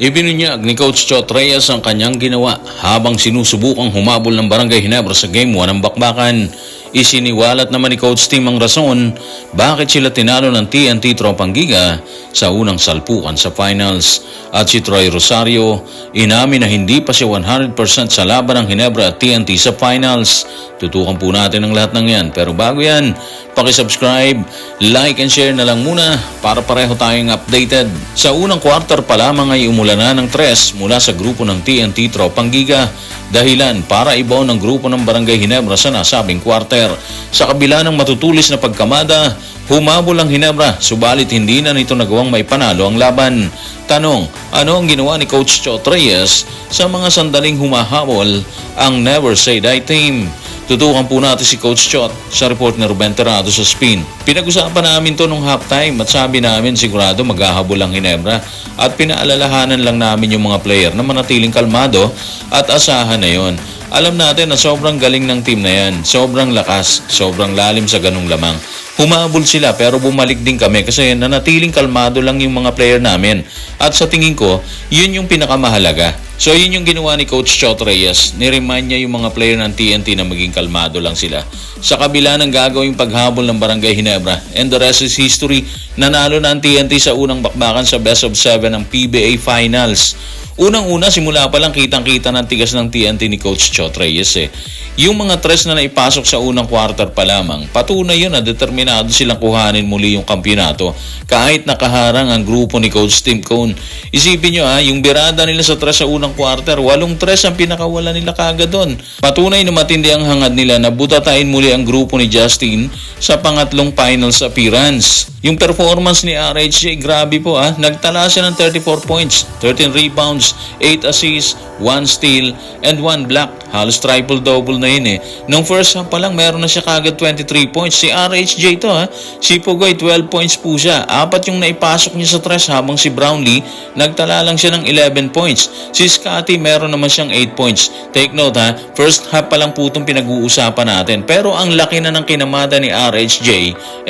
Ibinunyag ni Coach Chot Reyes ang kanyang ginawa habang sinusubukang humabol ng Barangay Hinebra sa Game 1 ng Bakbakan. Isiniwalat naman ni Coach Tim ang rason bakit sila tinalo ng TNT Tropang Giga sa unang salpukan sa finals. At si Troy Rosario, inamin na hindi pa siya 100% sa laban ng Hinebra at TNT sa finals. Tutukan po natin ang lahat ng yan. Pero bago yan, pakisubscribe, like and share na lang muna para pareho tayong updated. Sa unang quarter pa lamang ay umulan na ng tres mula sa grupo ng TNT Tropang Giga. Dahilan para ibaw ng grupo ng Barangay Hinebra sa nasabing quarter. Sa kabila ng matutulis na pagkamada, humabol ang Hinebra subalit hindi na nito nagawang may panalo ang laban. Tanong, ano ang ginawa ni Coach Chot Reyes sa mga sandaling humahabol ang Never Say Die team? Tutukan po natin si Coach Chot sa report ni Ruben Terrado sa spin. Pinag-usapan namin to nung halftime at sabi namin sigurado maghahabol ang Hinebra at pinaalalahanan lang namin yung mga player na manatiling kalmado at asahan na yon. Alam natin na sobrang galing ng team na yan, sobrang lakas, sobrang lalim sa ganung lamang. Humabol sila pero bumalik din kami kasi nanatiling kalmado lang yung mga player namin. At sa tingin ko, yun yung pinakamahalaga. So yun yung ginawa ni Coach Chot Reyes. Niremind niya yung mga player ng TNT na maging kalmado lang sila. Sa kabila ng gagawing paghabol ng Barangay Hinebra and the rest is history, nanalo na ang TNT sa unang bakbakan sa best of 7 ng PBA Finals. Unang-una, simula pa lang kitang-kita ng tigas ng TNT ni Coach Chot Reyes eh. Yung mga tres na naipasok sa unang quarter pa lamang, patunay yun na determinado silang kuhanin muli yung kampyonato kahit nakaharang ang grupo ni Coach Tim Cone. Isipin nyo ha, yung birada nila sa tres sa unang quarter, walong tres ang pinakawala nila kagad doon. Patunay na matindi ang hangad nila na butatain muli ang grupo ni Justin sa pangatlong finals appearance. Yung performance ni RHJ, grabe po ha. Nagtala siya ng 34 points, 13 rebounds, 8 assists, 1 steal, and 1 block. Halos triple-double na yun eh. Nung first half pa lang, meron na siya kagad 23 points. Si RHJ to ha. Si Pugoy, 12 points po siya. Apat yung naipasok niya sa tres habang si Brownlee, nagtala lang siya ng 11 points. Si Scotty, meron naman siyang 8 points. Take note ha, first half pa lang po itong pinag-uusapan natin. Pero ang laki na ng kinamada ni RHJ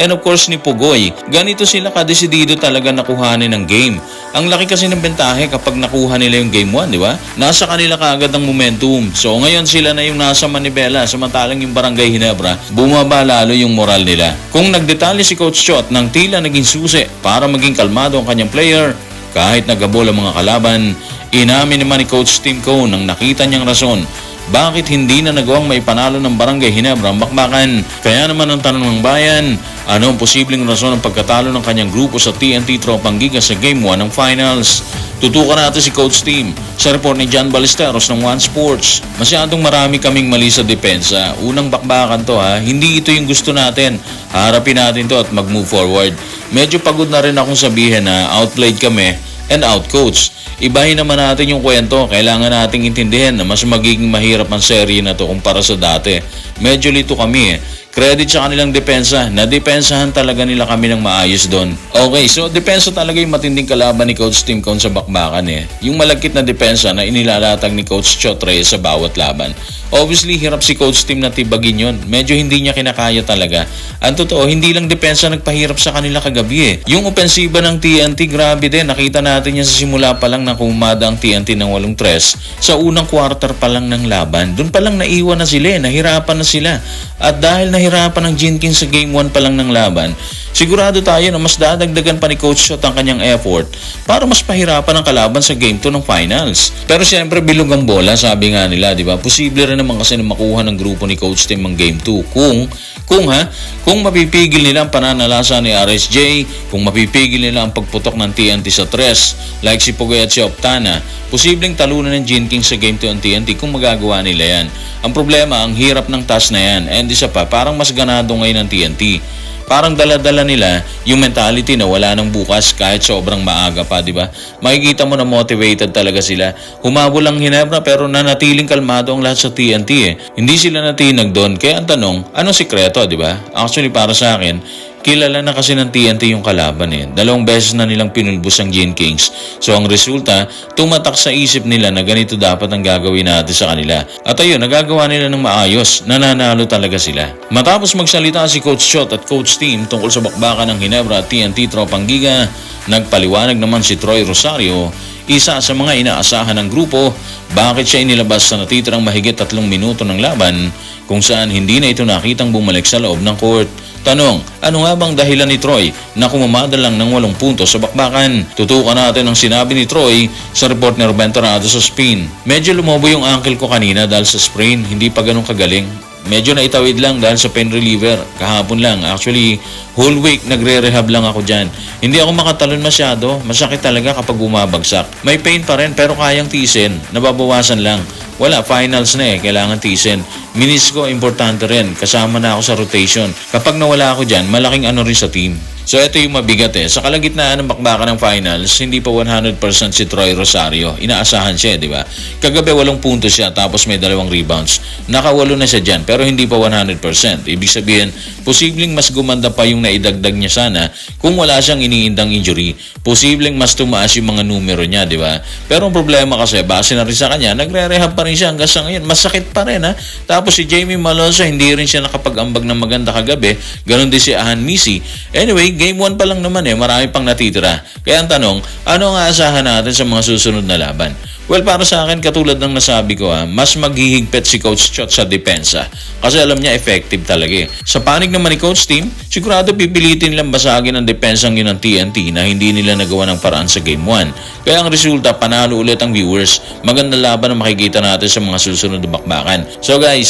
and of course ni Pugoy. Ganito sila kadesidido talaga nakuhanin ng game. Ang laki kasi ng bentahe kapag nakuha nila yung game 1, di ba? Nasa kanila kaagad ang momentum. So ngayon sila na yung nasa Manibela, samantalang yung Barangay Hinebra, bumaba lalo yung moral nila. Kung nagdetalye si Coach Chot ng tila naging susi para maging kalmado ang kanyang player, kahit nagabol ang mga kalaban, inamin naman ni Coach Tim Cone nang nakita niyang rason bakit hindi na nagawang may panalo ng Barangay Hinebra ang bakbakan? Kaya naman ang tanong ng bayan, ano ang posibleng rason ng pagkatalo ng kanyang grupo sa TNT Tropang Giga sa Game 1 ng Finals? Tutukan natin si Coach Team sa report ni John Ballesteros ng One Sports. Masyadong marami kaming mali sa depensa. Unang bakbakan to ha, hindi ito yung gusto natin. Harapin natin to at mag-move forward. Medyo pagod na rin akong sabihin na outplayed kami and outcoached. Ibahin naman natin yung kwento. Kailangan nating intindihin na mas magiging mahirap ang serye na to kumpara sa dati. Medyo lito kami eh. Credit sa kanilang depensa. Nadepensahan talaga nila kami ng maayos doon. Okay, so depensa talaga yung matinding kalaban ni Coach Tim Cone sa bakbakan eh. Yung malagkit na depensa na inilalatag ni Coach Chot Reyes sa bawat laban. Obviously, hirap si Coach Tim na tibagin yon. Medyo hindi niya kinakaya talaga. Ang totoo, hindi lang depensa nagpahirap sa kanila kagabi eh. Yung opensiba ng TNT, grabe din. Nakita natin yan sa simula pa lang na kumada ang TNT ng 8-3 sa unang quarter pa lang ng laban. Doon pa lang naiwan na sila eh. Nahirapan na sila. At dahil nahirapan ng Jenkins sa game 1 pa lang ng laban, sigurado tayo na mas dadagdagan pa ni Coach Shot ang kanyang effort para mas pahirapan ang kalaban sa game 2 ng finals. Pero siyempre bilog ang bola, sabi nga nila, di ba? Posible rin naman kasi na makuha ng grupo ni Coach Tim ang game 2 kung kung ha, kung mapipigil nila ang pananalasa ni RSJ, kung mapipigil nila ang pagputok ng TNT sa tres, like si Pugoy at si Optana, posibleng talunan ng Jenkins sa game 2 ang TNT kung magagawa nila yan. Ang problema, ang hirap ng task na yan. And isa pa, parang mas ganado ngayon ang TNT parang dala-dala nila yung mentality na wala nang bukas kahit sobrang maaga pa, di ba? Makikita mo na motivated talaga sila. Humabol ang Hinebra pero nanatiling kalmado ang lahat sa TNT eh. Hindi sila natinag doon. Kaya ang tanong, anong sikreto, di ba? Actually, para sa akin, kilala na kasi ng TNT yung kalaban eh. Dalawang beses na nilang pinulbos ang Gene Kings. So ang resulta, tumatak sa isip nila na ganito dapat ang gagawin natin sa kanila. At ayun, nagagawa nila ng maayos. Nananalo talaga sila. Matapos magsalita si Coach Shot at Coach Team tungkol sa bakbakan ng Hinebra at TNT Tropang Giga, Nagpaliwanag naman si Troy Rosario, isa sa mga inaasahan ng grupo, bakit siya inilabas sa natitirang mahigit tatlong minuto ng laban kung saan hindi na ito nakitang bumalik sa loob ng court. Tanong, ano nga bang dahilan ni Troy na kumamada lang ng walong puntos sa bakbakan? Tutukan natin ang sinabi ni Troy sa report ni Ruben Torrado sa spin. Medyo lumobo yung ankle ko kanina dahil sa sprain, hindi pa ganun kagaling. Medyo naitawid lang dahil sa pain reliever. Kahapon lang. Actually, whole week nagre-rehab lang ako dyan. Hindi ako makatalon masyado. Masakit talaga kapag bumabagsak. May pain pa rin pero kayang tisin. Nababawasan lang. Wala, finals na eh. Kailangan tisin. Minis ko, importante rin. Kasama na ako sa rotation. Kapag nawala ako dyan, malaking ano rin sa team. So ito yung mabigat eh. Sa kalagitnaan ng bakbakan ng finals, hindi pa 100% si Troy Rosario. Inaasahan siya, di ba? Kagabi walong punto siya tapos may dalawang rebounds. Nakawalo na siya dyan pero hindi pa 100%. Ibig sabihin, posibleng mas gumanda pa yung naidagdag niya sana kung wala siyang iniindang injury. Posibleng mas tumaas yung mga numero niya, di ba? Pero ang problema kasi, base na rin sa kanya, nagre-rehab pa rin siya hanggang sa ngayon. Masakit pa rin ha. Tapos si Jamie Malonzo, hindi rin siya nakapag-ambag ng maganda kagabi. Ganon din si Ahan Misi. Anyway, game 1 pa lang naman eh. Marami pang natitira. Kaya ang tanong, ano ang aasahan natin sa mga susunod na laban? Well, para sa akin, katulad ng nasabi ko ha, mas maghihigpit si Coach Chot sa depensa. Kasi alam niya, effective talaga eh. Sa panig naman ni Coach Team, sigurado pipilitin lang basagin ang depensang yun ng TNT na hindi nila nagawa ng paraan sa Game 1. Kaya ang resulta, panalo ulit ang viewers. Maganda laban na makikita natin sa mga susunod na bakbakan. So guys,